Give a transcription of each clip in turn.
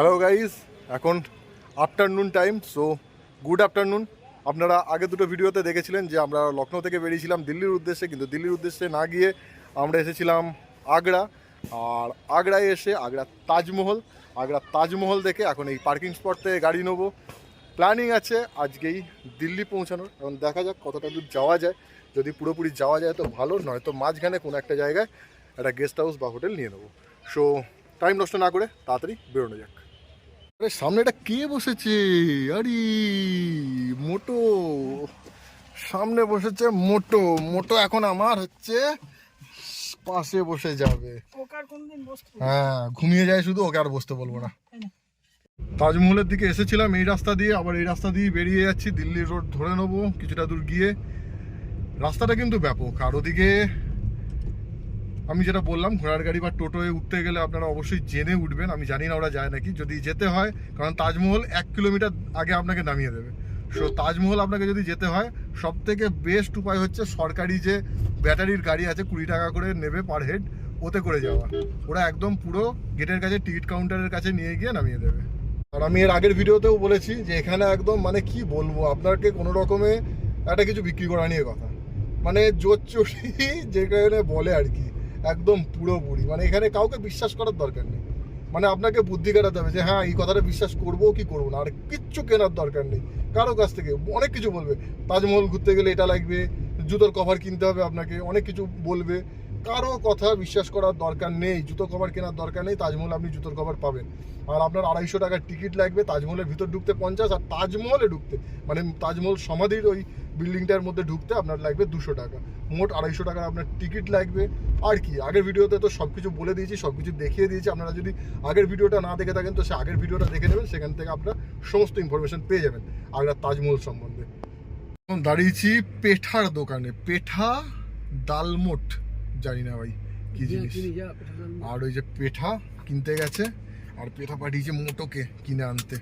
Hello guys এখন afternoon time so good afternoon আপনারা আগে দুটো ভিডিওতে দেখেছিলেন যে আমরা লখনৌ থেকে বেরিয়েছিলাম দিল্লির উদ্দেশ্যে, কিন্তু দিল্লির উদ্দেশ্যে না গিয়ে আমরা এসেছিলাম আগ্রা। আর আগ্রায় এসে, আগ্রা তাজমহল আগ্রা তাজমহল দেখে এখন এই পার্কিং স্পট থেকে গাড়ি নেব। প্ল্যানিং আছে আজকেই দিল্লি পৌঁছানোর। এখন দেখা যাক কতটা দূর যাওয়া যায়। যদি পুরোপুরি যাওয়া যায় তো ভালো, নয়তো মাঝখানে কোনো একটা জায়গায় একটা গেস্ট হাউস বা হোটেল নিয়ে নেব। সো টাইম নষ্ট না করে তাড়াতাড়ি বেরোনো যাক। আরে সামনে এটা কে বসেছে? আরে মোটো। সামনে বসেছে মোটো। মোটো এখন আমার হচ্ছে পাশে বসে যাবে। হ্যাঁ ঘুমিয়ে যায় শুধু ওকে আর বসতে বলব না। তাজমহলের দিকে এসেছিলাম এই রাস্তা দিয়ে আবার এই রাস্তা দিয়ে বেরিয়ে যাচ্ছি। দিল্লি রোড ধরে নেব কিছুটা দূর গিয়ে। রাস্তাটা কিন্তু ব্যাপক। আর ওদিকে আমি যেটা বললাম, ঘোড়ার গাড়ি বা টোটোয় উঠতে গেলে আপনারা অবশ্যই জেনে উঠবেন। আমি জানি না ওরা যায় নাকি। যদি যেতে হয়, কারণ তাজমহল এক কিলোমিটার আগে আপনাকে নামিয়ে দেবে। সো তাজমহল আপনাকে যদি যেতে হয় সব থেকে বেস্ট উপায় হচ্ছে সরকারি যে ব্যাটারির গাড়ি আছে, কুড়ি টাকা করে নেবে পার হেড ওতে করে যাওয়া। ওরা একদম পুরো গেটের কাছে টিকিট কাউন্টারের কাছে নিয়ে গিয়ে নামিয়ে দেবে। আর আমি এর আগের ভিডিওতেও বলেছি যে এখানে একদম মানে কি বলব, আপনাকে কোনো রকমে একটা কিছু বিক্রি করা নিয়ে কথা। মানে জোর চুরি যেখানে বলে আর কি। একদম পুরোপুরি। মানে এখানে কাউকে বিশ্বাস করার দরকার নেই। মানে আপনাকে বুদ্ধি কাটাতে হবে যে হ্যাঁ এই কথাটা বিশ্বাস করব কি করব না? আর কিচ্ছু কেনার দরকার নেই। কারও কাছ থেকে অনেক কিছু বলবে। তাজমহল ঘুরতে গেলে এটা লাগবে, জুতোর কভার কিনতে হবে আপনাকে, অনেক কিছু বলবে। কারও কথা বিশ্বাস করার দরকার নেই, জুতো কভার কেনার দরকার নেই, তাজমহল আপনি জুতোর কভার পাবেন। আর আপনার আড়াইশো টাকার টিকিট লাগবে, তাজমহলের ভিতর ঢুকতে পঞ্চাশ, আর তাজমহলে ঢুকতে মানে তাজমহল সমাধির ওই বিল্ডিংটার মধ্যে ঢুকতে আপনার লাগবে দুশো টাকা। মোট আড়াইশো টাকার আপনার টিকিট লাগবে। আর কি, আগের ভিডিওতে তো সব কিছু বলে দিয়েছি সব কিছু দেখিয়ে দিয়েছি। আপনারা যদি আগের ভিডিওটা না দেখে থাকেন, তো সে আগের ভিডিওটা দেখে নেবেন, সেখান থেকে আপনারা সমস্ত ইনফরমেশন পেয়ে যাবেন। আগ্রার তাজমহল সম্বন্ধে। দাঁড়িয়েছি পেঠার দোকানে, পেঠা, ডালমোট। জানি না ভাই কি জিনিস। আর ওই যে পেঠা কিনতে গেছে আর পেঠা পাঠিয়েছে মোটোকে কিনে আনতে।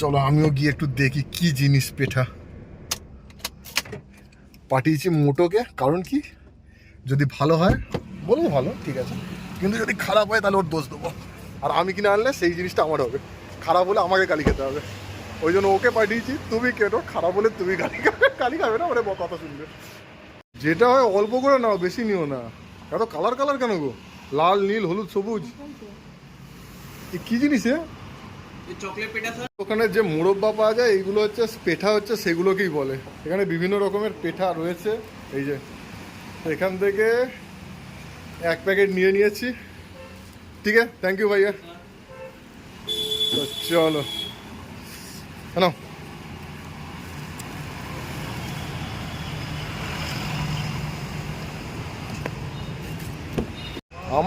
চলো আমিও গিয়ে একটু দেখি কি জিনিস পেঠা। পাঠিয়েছি মোটোকে কারণ কি? যদি ভালো হয় বলব ভালো ঠিক আছে। কিন্তু যদি খারাপ হয় তাহলে ওর দোষ দেবো। আর আমি কিনে আনলে সেই জিনিসটা আমার হবে। খারাপ হলে আমাকে গালি খেতে হবে। ওই জন্য ওকে পাঠিয়েছি তুমি কেটো খারাপ হলে তুমি গালি খাবে। গালি খাবে না ওরে কথা শুনবে। যেটা হয় অল্প করে নাও বেশি নিও না। এত কালার কালার কেন গো? লাল নীল হলুদ সবুজ। এ কি জিনিস ওখানে যে মোরব্বা পাওয়া যায় এইগুলো হচ্ছে পেঠা হচ্ছে সেগুলোকেই বলে। এখানে বিভিন্ন রকমের পেঠা রয়েছে। এই যে এখান থেকে এক প্যাকেট নিয়ে নিয়েছি। ঠিক আছে? থ্যাংক ইউ ভাইয়া। চলো। কেন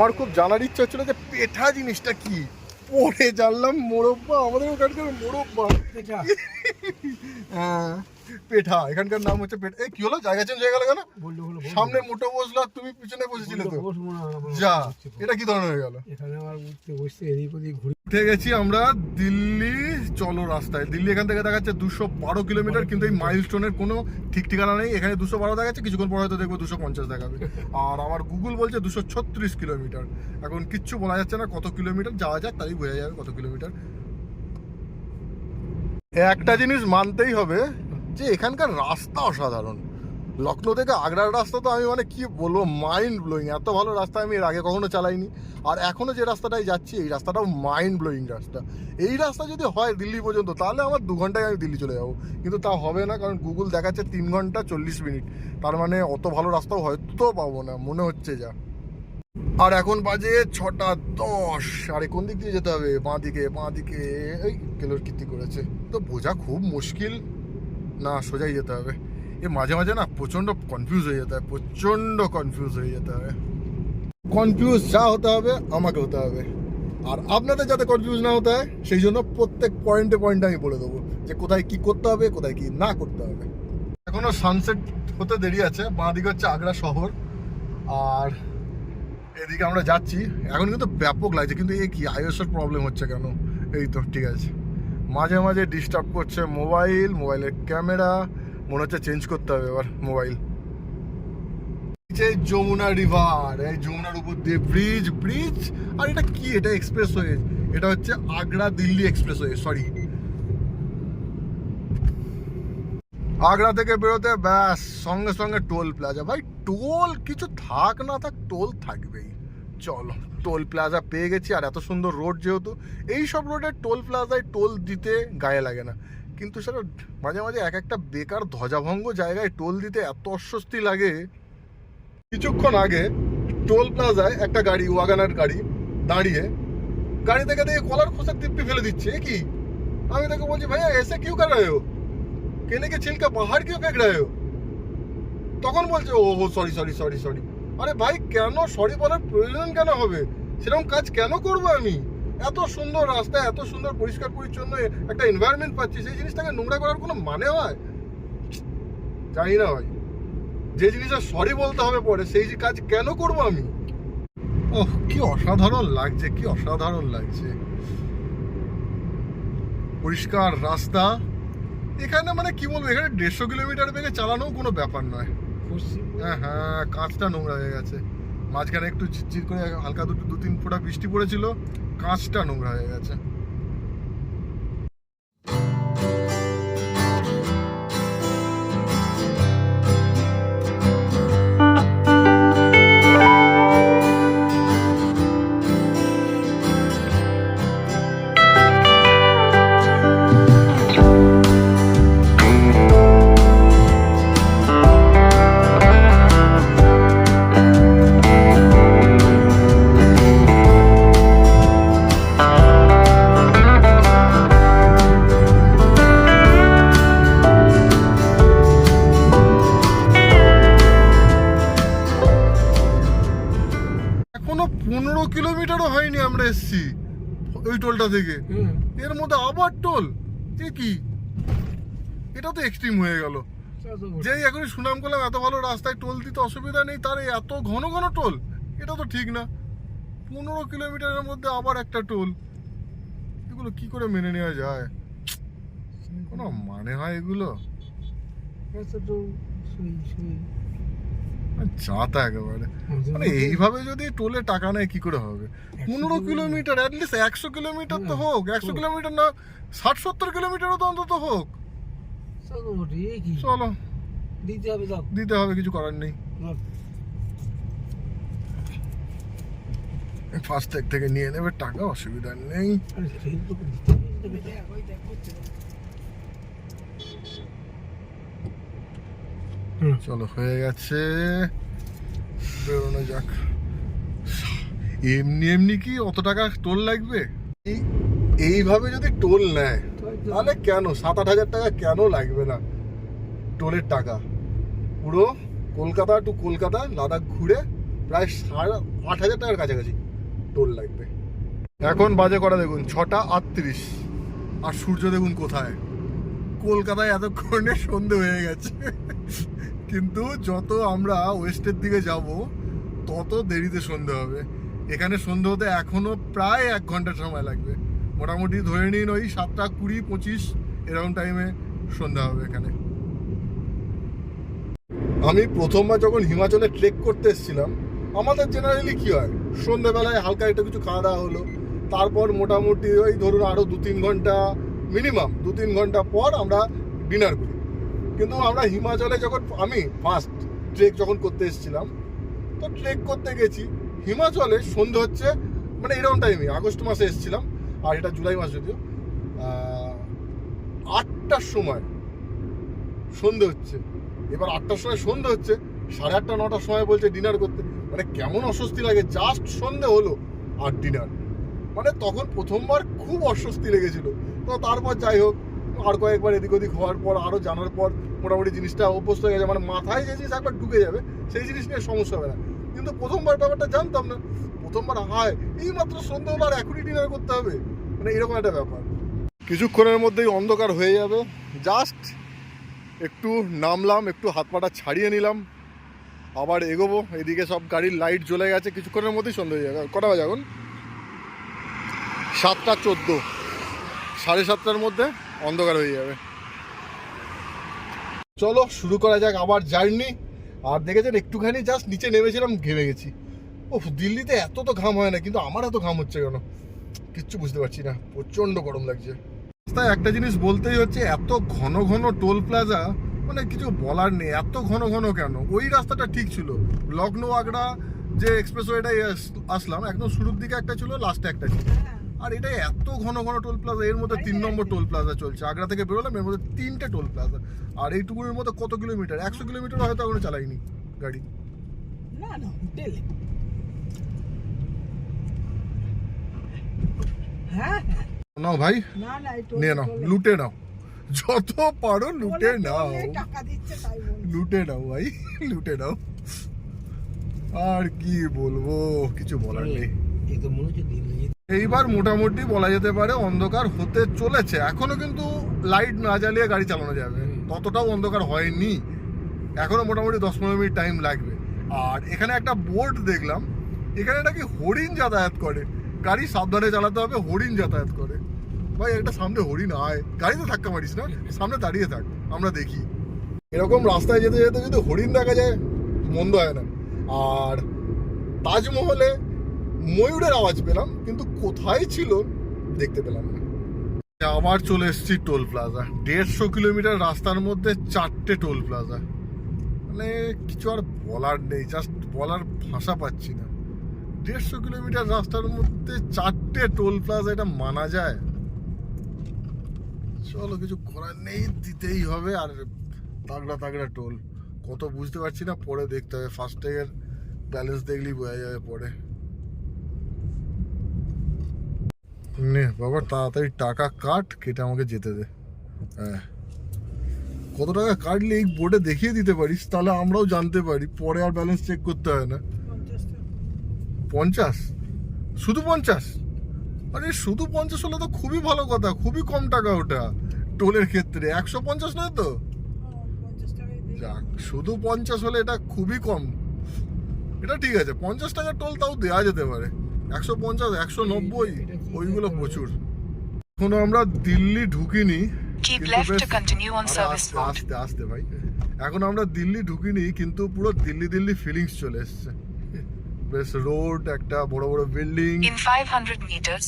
আমার খুব জানার ইচ্ছা হচ্ছিল যে পেঠা জিনিসটা কি? পরে জানলাম মোরব্বা। আমাদের ওখানকার মোরব্বা। হ্যাঁ। পেঠা এখানকার নাম হচ্ছে পেঠা এই কি হলো? জায়গা চেঞ্জ হয়ে গেল কেন? সামনে মোটো বসল তুমি পিছনে বসেছিলে তো। যা এটা কি ধরনের হয়ে গেল? এখানে আমার উঠতে বসতে এদিক ওদিক ঘুরে উঠে গেছি আমরা দিল্লি চলো রাস্তায়। দিল্লি এখান থেকে দেখাচ্ছে দুশো বারো কিলোমিটার কিন্তু এই মাইলস্টোনের কোনো ঠিক ঠিকানা নেই। এখানে দুশো বারো দেখাচ্ছে কিছুক্ষণ পরে হয়তো দেখব দুশো পঞ্চাশ দেখাবে। আর আমার গুগল বলছে দুশো ছত্রিশ কিলোমিটার। এখন কিচ্ছু বলা যাচ্ছে না কত কিলোমিটার যাওয়া যাক তাই বোঝা যাবে কত কিলোমিটার। একটা জিনিস মানতেই হবে যে এখানকার রাস্তা অসাধারণ। লখনৌ থেকে আগ্রার রাস্তা তো আমি মানে কি বলব মাইন্ড ব্লোয়িং এত ভালো রাস্তা আমি এর আগে কখনো চালাইনি। আর এখনও যে রাস্তাটায় যাচ্ছি, এই রাস্তাটাও মাইন্ড ব্লোয়িং রাস্তা। এই রাস্তা যদি হয় দিল্লি পর্যন্ত, তাহলে আমার দু ঘন্টায় আমি দিল্লি চলে যাব। কিন্তু তা হবে না, কারণ গুগল দেখাচ্ছে তিন ঘণ্টা চল্লিশ মিনিট। তার মানে অত ভালো রাস্তাও হয়তো পাবো না, মনে হচ্ছে যা। আর এখন বাজে ছটা দশ। আরে, কোন দিক দিয়ে যেতে হবে? বাঁ দিকে বাঁ দিকে এই কেলোর কীর্তি করেছে। তো বোঝা খুব মুশকিল। না, সোজাই যেতে হবে। এ মাঝে মাঝে না প্রচণ্ড কনফিউজ হয়ে যেতে হয়, প্রচণ্ড কনফিউজ হয়ে যেতে হবে কনফিউজ যা হতে হবে, আমাকে হতে হবে। আর আপনাদের যাতে কনফিউজ না হতে হয়, সেই জন্য প্রত্যেক পয়েন্টে পয়েন্টে আমি বলে দেবো যে কোথায় কি করতে হবে, কোথায় কি না করতে হবে। এখনও সানসেট হতে দেরি আছে বাঁ দিকে হচ্ছে আগ্রা শহর। আর এদিকে আমরা যাচ্ছি, এখন কিন্তু ব্যাপক লাগছে, কিন্তু এ কি আইএসএর প্রবলেম হচ্ছে কেন? এই তো, ঠিক আছে। মাঝে মাঝে ডিস্টার্ব করছে মোবাইল মোবাইলের ক্যামেরা মনে হচ্ছে চেঞ্জ করতে হবে এবার মোবাইল যে যমুনা রিভার এই যমুনার উপর দিয়ে ব্রিজ ব্রিজ আর এটা কি? এটা এক্সপ্রেস ওয়ে এটা হচ্ছে আগ্রা দিল্লি এক্সপ্রেসওয়ে সরি আগ্রা থেকে বেরোতে ব্যাস, সঙ্গে সঙ্গে টোল প্লাজা ভাই টোল কিছু থাক না থাক টোল থাকবেই। চলো। টোল প্লাজা পেয়ে গেছি, আর এত সুন্দর রোড যেহেতু, এই সব রোডে টোল প্লাজায় টোল দিতে গায়ে লাগে না। কিন্তু সেটা মাঝে মাঝে এক একটা বেকার ধ্বজাভঙ্গ জায়গায় টোল দিতে এত অস্বস্তি লাগে। কিছুক্ষণ আগে টোল প্লাজায় একটা গাড়ি, ওয়াগানার গাড়ি, দাঁড়িয়ে গাড়ি থেকে দেখে কলার খোসার টিপটি ফেলে দিচ্ছে কি? আমি তাকে বলছি, ভাইয়া, এসে কিউ হো কেনে কে ছিলকা, বাহার কিউ ফেক তখন বলছে ও সরি সরি সরি সরি আরে ভাই, কেন? সরি বলার প্রয়োজন কেন হবে? সেরকম কাজ কেন করব আমি? এত সুন্দর রাস্তা, এত সুন্দর পরিষ্কার পরিচ্ছন্ন একটা এনভায়রনমেন্ট পাচ্ছি, সেই জিনিসটাকে নোংরা করার কোনো মানে হয়? জানি না ভাই। যে জিনিসটা সরি বলতে হবে পরে, সেই যে কাজ কেন করব আমি? ওহ, কি অসাধারণ লাগছে, কি অসাধারণ লাগছে। পরিষ্কার রাস্তা। এখানে মানে কি বলব, এখানে দেড়শো কিলোমিটার বেগে চালানো কোনো ব্যাপার নয়। হ্যাঁ হ্যাঁ কাঁচটা নোংরা হয়ে গেছে। মাঝখানে একটু ঝিরঝির করে হালকা দুটো দু তিন ফোঁটা বৃষ্টি পড়েছিল, কাঁচটা নোংরা হয়ে গেছে। কিলোমিটারও হয়নি আমরা এসছি ওই টোলটা থেকে। এর মধ্যে আবার টোল? এ কি? এটা তো এক্সট্রিম হয়ে গেল। যেই এখনই সুনাম করলাম এত ভালো রাস্তায় টোল দিতে অসুবিধা নেই তার এত ঘন ঘন টোল এটা তো ঠিক না। পনেরো কিলোমিটারের মধ্যে আবার একটা টোল। এগুলো কি করে মেনে নেওয়া যায়? কোনো মানে হয় এগুলো? রাস্তা তো সই সই একেবারে মানে এইভাবে যদি টোলে টাকা নেয় কি করে হবে? পনেরো কিলোমিটার অ্যাটলিস্ট একশো কিলোমিটার তো হোক। একশো কিলোমিটার না ষাট সত্তর কিলোমিটারও তো অন্তত হোক। চলো দিতে হবে দিতে হবে কিছু করার নেই। ফাস্ট্যাগ থেকে নিয়ে নেবে টাকা অসুবিধা নেই আরে সেই তো দিতে হবে, দেখ, ওই দেখ, করছে দেখ। হুম চলো, হয়ে গেছে। বেরোনো যাক। এমনি এমনি কি অত টাকা টোল লাগবে? এই, এইভাবে যদি টোল নেয়, তাহলে কেন? সাত আট হাজার টাকা কেন লাগবে না টোলের টাকা? পুরো কলকাতা টু কলকাতা, লাদাখ ঘুরে প্রায় সাড়ে আট হাজার টাকার কাছাকাছি টোল লাগবে। এখন বাজে করা দেখুন? ছটা আটত্রিশ। আর সূর্য দেখুন কোথায়? কলকাতায় এতক্ষণে সন্ধে হয়ে গেছে। কিন্তু যত আমরা ওয়েস্টের দিকে যাব, তত দেরিতে সন্ধে হবে। এখানে সন্ধে হতে এখনও প্রায় এক ঘণ্টা সময় লাগবে। মোটামুটি ধরে নিন ওই সাতটা কুড়ি পঁচিশ এরকম টাইমে সন্ধ্যা হবে এখানে। আমি প্রথমবার যখন হিমাচলে ট্রেক করতে এসেছিলাম, আমাদের জেনারেলি কি হয়? সন্ধ্যেবেলায় হালকা একটু কিছু খাওয়া দাওয়া হলো। তারপর মোটামুটি ওই ধরুন আরও দু তিন ঘণ্টা মিনিমাম দু তিন ঘণ্টা পর আমরা ডিনার করি। কিন্তু আমরা হিমাচলে যখন, আমি ফার্স্ট ট্রেক যখন করতে এসেছিলাম, তো ট্রেক করতে গেছি। হিমাচলে সন্ধে হচ্ছে মানে এরকম টাইমে আগস্ট মাসে এসেছিলাম, আর এটা জুলাই মাস যদিও আটটার সময় সন্ধে হচ্ছে। এবার আটটার সময় সন্ধে হচ্ছে, সাড়ে আটটা, নটার সময় বলছে ডিনার করতে। মানে কেমন অস্বস্তি লাগে জাস্ট সন্ধে হলো আর ডিনার মানে তখন প্রথমবার খুব অস্বস্তি লেগেছিল। তো তারপর যাই হোক আর কয়েকবার এদিক ওদিক হওয়ার পর আরও জানার পর মোটামুটি জিনিসটা অভ্যস্ত হয়ে গেছে। মানে মাথায় যে জিনিস একবার ঢুকে যাবে, সেই জিনিস নিয়ে সমস্যা হবে না। কিন্তু প্রথমবার ব্যাপারটা জানতাম না। প্রথমবার হায় এই মাত্র সন্ধ্যে হলো আর এখনই ডিনার করতে হবে। মানে এরকম একটা ব্যাপার। কিছুক্ষণের মধ্যেই অন্ধকার হয়ে যাবে। জাস্ট একটু নামলাম, একটু হাত পাটা ছাড়িয়ে নিলাম। আবার এগোবো, এদিকে সব গাড়ির লাইট জ্বলে গেছে। কিছুক্ষণের মধ্যেই সন্ধ্যা হয়ে যাবে। কটা বাজে এখন? সাতটা চোদ্দ। সাড়ে সাতটার মধ্যে অন্ধকার হয়ে যাবে। চলো, শুরু করা যাক আবার জার্নি আর দেখেছেন, একটুখানি জাস্ট নিচে নেমেছিলাম, ঘেমে গেছি। ও দিল্লিতে এত তো ঘাম হয় না, কিন্তু আমার এত ঘাম হচ্ছে কেন? কিচ্ছু বুঝতে পারছি না প্রচণ্ড গরম লাগছে। তাই একটা জিনিস বলতেই হচ্ছে, এত ঘন ঘন টোল প্লাজা মানে কিছু বলার নেই, এত ঘন ঘন কেন? ওই রাস্তাটা ঠিক ছিল। লখনৌ আগ্রা যে এক্সপ্রেসওয়েটাই আসলাম, একদম শুরুর দিকে একটা ছিল লাস্টে একটা ছিল। আর এটা এত ঘন ঘন টোল প্লাজা এর মধ্যে তিন নম্বর টোল প্লাজা চলছে। আগ্রা থেকে বেরোলাম এর মধ্যে তিনটে টোল প্লাজা আর এইটুকুনের মধ্যে কত কিলোমিটার একশো কিলোমিটার হয়তো এখনও চালাইনি গাড়ি। না না হ্যাঁ হ্যাঁ। নাও ভাই না না নিয়ে নাও লুটে নাও। যত পারো লুটে নাও। লুটে নাও ভাই লুটে নাও। আর কি বলব কিছু বলার নেই। মনে হচ্ছে দিল্লি এইবার মোটামুটি বলা যেতে পারে অন্ধকার হতে চলেছে। এখনও কিন্তু লাইট না জ্বালিয়ে গাড়ি চালানো যাবে। ততটাও অন্ধকার হয়নি। এখনও মোটামুটি দশ পনেরো মিনিট টাইম লাগবে। আর এখানে একটা বোর্ড দেখলাম। এখানে নাকি হরিণ যাতায়াত করে। গাড়ি সাবধানে চালাতে হবে হরিণ যাতায়াত করে। ভাই একটা সামনে হরিণ আয়। গাড়িতে ধাক্কা মারিস না সামনে দাঁড়িয়ে থাক আমরা দেখি। এরকম রাস্তায় যেতে যেতে যদি হরিণ দেখা যায় মন্দ হয় না। আর তাজমহলে ময়ূরের আওয়াজ পেলাম, কিন্তু কোথায় ছিল দেখতে পেলাম না। আবার চলে এসেছি টোল প্লাজা। দেড়শো কিলোমিটার রাস্তার মধ্যে চারটে টোল প্লাজা। মানে কিছু আর বলার নেই জাস্ট বলার ভাষা পাচ্ছি না। দেড়শো কিলোমিটার রাস্তার মধ্যে চারটে টোল প্লাজা, এটা মানা যায়? চলো, কিছু করার নেই, দিতেই হবে, আর তাগড়া তাগড়া টোল। কত বুঝতে পারছি না, পরে দেখতে হবে। ফার্স্ট ট্যাগের ব্যালেন্স দেখলেই বোঝা যাবে পরে। নে, বাবা, তাড়াতাড়ি টাকা কাট, কেটে আমাকে যেতে দে। হ্যাঁ। কত টাকা কাটলে এই বোর্ডে দেখিয়ে দিতে পারিস? তাহলে আমরাও জানতে পারি, পরে আর ব্যালেন্স চেক করতে হয় না। পঞ্চাশ? শুধু পঞ্চাশ? আরে, শুধু পঞ্চাশ হলে তো খুবই ভালো কথা, খুবই কম টাকা ওটা, টোলের ক্ষেত্রে। একশো পঞ্চাশ নয় তো? যাক, শুধু পঞ্চাশ হলে এটা খুবই কম। এটা ঠিক আছে, পঞ্চাশ টাকার টোল তাও দেওয়া যেতে পারে। একশো পঞ্চাশ, একশো নব্বই। ওইগুলো প্রচুর। এখনও আমরা দিল্লি ঢুকিনি আস্তে, আস্তে ভাই। এখন আমরা দিল্লি ঢুকিনি কিন্তু পুরো দিল্লি দিল্লি ফিলিংস চলে এসছে। বেশ রোড একটা বড় বড় বিল্ডিং In 500 meters,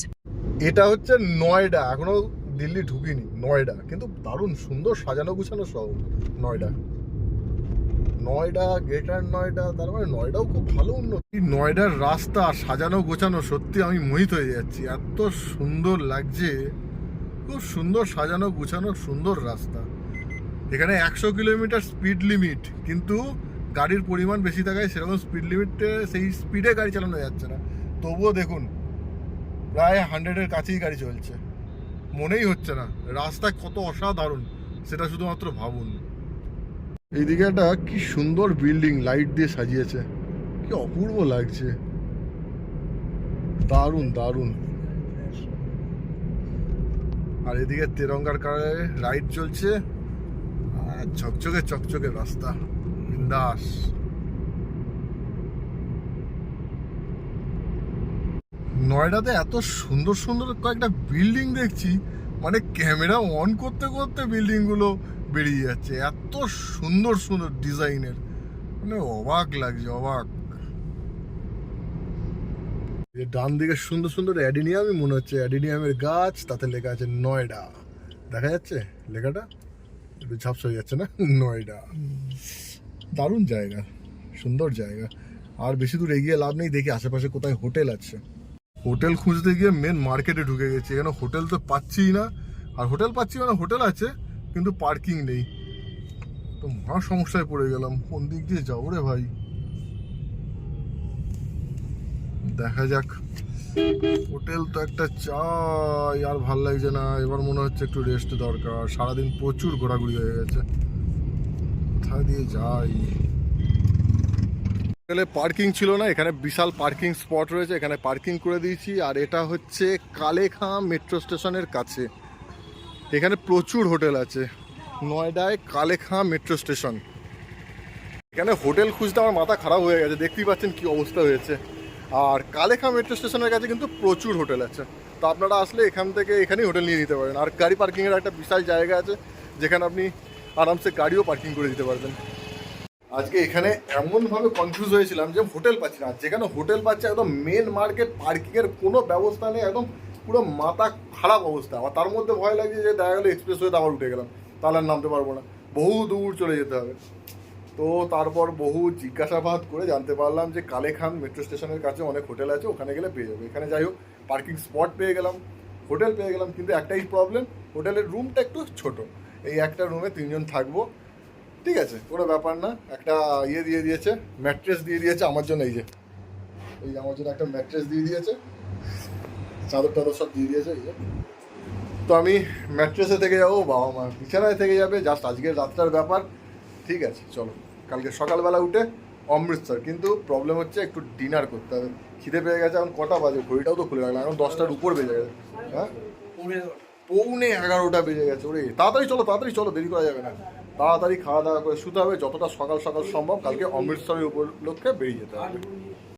এটা হচ্ছে নয়ডা এখনও দিল্লি ঢুকিনি নয়ডা। কিন্তু দারুণ সুন্দর সাজানো গুছানো শহর নয়ডা। নয়ডা, গ্রেটার নয়ডা, তার মানে নয়ডাও খুব ভালো উন্নতি। নয়ডার রাস্তা, সাজানো গোছানো সত্যি আমি মোহিত হয়ে যাচ্ছি। এত সুন্দর লাগছে। খুব সুন্দর সাজানো গুছানো সুন্দর রাস্তা। এখানে একশো কিলোমিটার স্পিড লিমিট, কিন্তু গাড়ির পরিমাণ বেশি থাকায় সেরকম স্পিড লিমিটে সেই স্পিডে গাড়ি চালানো যাচ্ছে না। তবুও দেখুন, প্রায় হান্ড্রেডের কাছেই গাড়ি চলছে। মনেই হচ্ছে না রাস্তা কত অসাধারণ, সেটা শুধুমাত্র ভাবুন। এইদিকে একটা কি সুন্দর বিল্ডিং লাইট দিয়ে সাজিয়েছে। কি অপূর্ব লাগছে। দারুণ দারুণ। আর এদিকে তেরঙ্গার কারে লাইট চলছে। আর ঝকঝকে চকচকে রাস্তা। বিন্দাস। নয়ডাতে এত সুন্দর সুন্দর কয়েকটা বিল্ডিং দেখছি। মানে ক্যামেরা অন করতে করতে বিল্ডিংগুলো বেরিয়ে যাচ্ছে। এত সুন্দর সুন্দর ডিজাইনের। মানে অবাক লাগছে, অবাক। ডান দিকে সুন্দর সুন্দর অ্যাডিনিয়ামই মনে হচ্ছে অ্যাডিনিয়ামের গাছ, তাতে লেখা আছে নয়ডা। দেখা যাচ্ছে লেখাটা? একটু ঝাপসা হয়ে যাচ্ছে না? নয়ডা। দারুণ জায়গা, সুন্দর জায়গা। আর বেশি দূর এগিয়ে লাভ নেই, দেখি আশেপাশে কোথায় হোটেল আছে। হোটেল খুঁজতে গিয়ে মেন মার্কেটে ঢুকে গেছি। এখানে হোটেল তো পাচ্ছিই না। আর হোটেল পাচ্ছি মানে হোটেল আছে কিন্তু পার্কিং নেই। তো মহা সমস্যায় পড়ে গেলাম। কোন দিক দিয়ে যাব রে ভাই? দেখা যাক। হোটেল তো একটা চাই, আর ভালো লাগছে না। এবার মনে হচ্ছে একটু রেস্ট দরকার। সারাদিন প্রচুর ঘোরাঘুরি হয়ে গেছে। কোথায় দিয়ে যাই? হোটেলে পার্কিং ছিল না, এখানে বিশাল পার্কিং স্পট রয়েছে। এখানে পার্কিং করে দিয়েছি। আর এটা হচ্ছে কালেখাঁ মেট্রো স্টেশনের কাছে। এখানে প্রচুর হোটেল আছে। নয়ডায় কালেখাঁ মেট্রো স্টেশন। এখানে হোটেল খুঁজতে আমার মাথা খারাপ হয়ে গেছে, দেখতেই পাচ্ছেন কি অবস্থা হয়েছে। আর কালেখাঁ মেট্রো স্টেশনের কাছে কিন্তু প্রচুর হোটেল আছে। তো আপনারা আসলে এখান থেকে এখানেই হোটেল নিয়ে নিতে পারেন। আর গাড়ি পার্কিংয়ের একটা বিশাল জায়গা আছে, যেখানে আপনি আরামসে গাড়িও পার্কিং করে দিতে পারবেন। আজকে এখানে এমনভাবে কনফিউজ হয়েছিলাম যে হোটেল পাচ্ছি না। যেখানে হোটেল পাচ্ছে একদম মেন মার্কেট পার্কিংয়ের কোনো ব্যবস্থা নেই, একদম পুরো মাথা খারাপ অবস্থা। আবার তার মধ্যে ভয় লাগছে যে দেখা গেলো এক্সপ্রেস হয়ে আবার উঠে গেলাম। তাহলে আর নামতে পারব না। বহু দূর চলে যেতে হবে। তো তারপর বহু জিজ্ঞাসাবাদ করে জানতে পারলাম যে কালেখান মেট্রো স্টেশনের কাছে অনেক হোটেল আছে, ওখানে গেলে পেয়ে যাবে। এখানে যাই হোক পার্কিং স্পট পেয়ে গেলাম হোটেল পেয়ে গেলাম। কিন্তু একটাই প্রবলেম হোটেলের রুমটা একটু ছোট। এই একটা রুমে তিনজন থাকব। ঠিক আছে, কোনো ব্যাপার না। একটা ইয়ে দিয়ে দিয়েছে ম্যাট্রেস দিয়ে দিয়েছে আমার জন্য। এই যে, এই আমার জন্য একটা ম্যাট্রেস দিয়ে দিয়েছে। চাদর টাদর সব দিয়ে দিয়েছে এই যে। তো আমি ম্যাট্রেসে থেকে যাব বাবা মা বিছানায় থেকে যাবে জাস্ট আজকের রাতটার ব্যাপার। ঠিক আছে চলো। কালকে সকালবেলা উঠে অমৃতসর কিন্তু প্রবলেম হচ্ছে একটু ডিনার করতে হবে। খিদে পেয়ে গেছে এখন কটা বাজে? ঘড়িটাও তো খুলে রাখলাম এখন দশটার উপর বেজে গেছে। হ্যাঁ? পৌনে এগারোটা। বেজে গেছে ওরে। তাড়াতাড়ি চলো তাড়াতাড়ি চলো দেরি করা যাবে না। তাড়াতাড়ি খাওয়া দাওয়া করে শুতে হবে যতটা সকাল সকাল সম্ভব কালকে অমৃতসরের উপলক্ষে বেরিয়ে যেতে হবে।